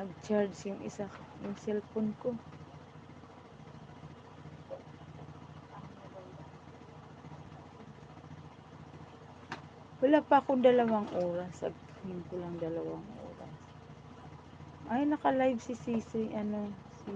nag-charge yung isa, yung cellphone ko. Wala pa akong dalawang oras. Sabihin ko lang dalawang oras. Ay, naka-live si Sisi, ano, si...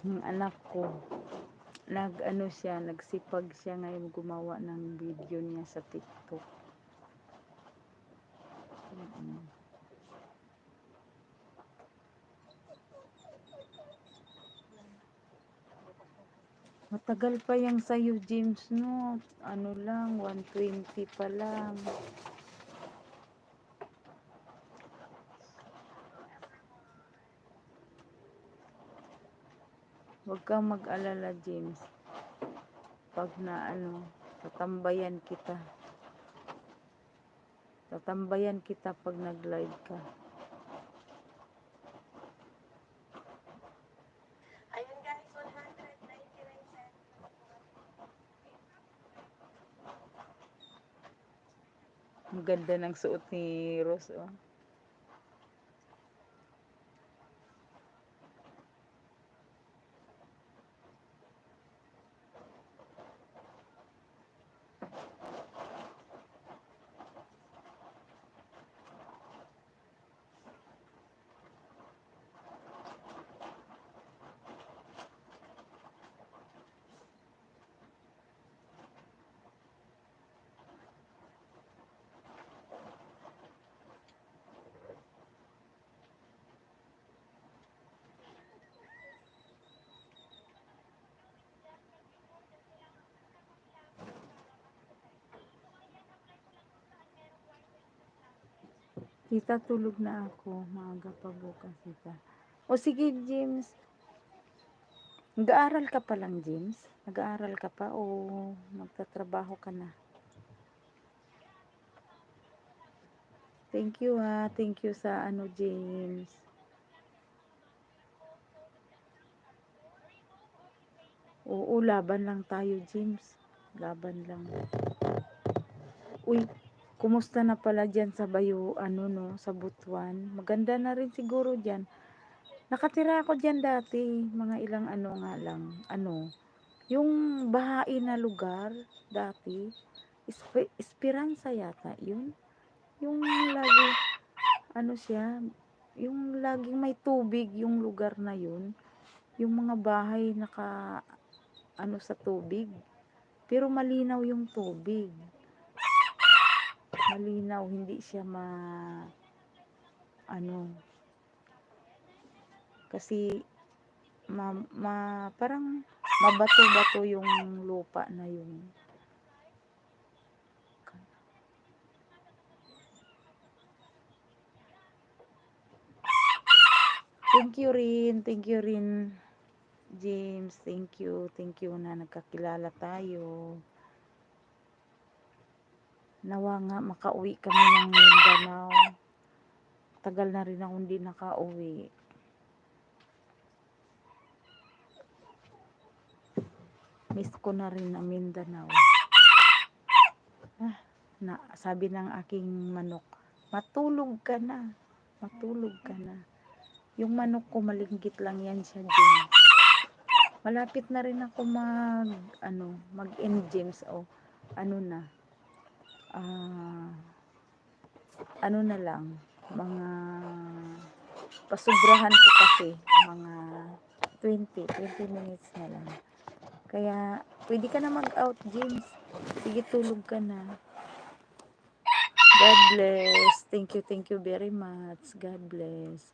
Yung anak ko, nag ano siya, nagsipag siya ngayon gumawa ng video niya sa TikTok. Matagal pa yang sa'yo, James, no? Ano lang, 120 pa lang. Huwag kang mag-alala, James. Pag na ano, tatambayan kita. Tatambayan kita pag nag-live ka. Ayun guys, 199 cents. Ang ganda ng suot ni Rose, oh. Tita, tulog na ako. Maaga pa bukas, tita. O sige, James. Nag-aaral ka pa lang, James? Nag-aaral ka pa o magtatrabaho ka na? Thank you ha. Thank you sa ano, James. Oo, laban lang tayo, James. Laban lang. Uy, kumusta na pala dyan sa Bayo, ano no, sa Butuan? Maganda na rin siguro dyan. Nakatira ako dyan dati, mga ilang ano nga lang, ano, yung bahain na lugar dati, Espe- Esperanza yata, yun. Yung lagi, ano siya, yung laging may tubig yung lugar na yun. Yung mga bahay naka, ano sa tubig. Pero malinaw yung tubig. Malinaw, hindi siya ma, ano, kasi ma, ma parang mabato-bato yung lupa na yun. Thank you rin, thank you rin, James. Thank you, thank you na nagkakilala tayo. Nawa nga makauwi kami ng Mindanao. Tagal na rin ako hindi nakauwi. Miss ko na rin ang Mindanao. Ah, na, sabi ng aking manok, matulog ka na. Matulog ka na. Yung manok ko malinggit lang yan siya din. Malapit na rin ako mag ano, mag-end James o ano na. Ah, ano na lang, mga pasubrahan ko kasi mga 20, 20 minutes na lang. Kaya, pwede ka na mag-out, James. Sige, tulog ka na. God bless. Thank you, thank you very much. God bless.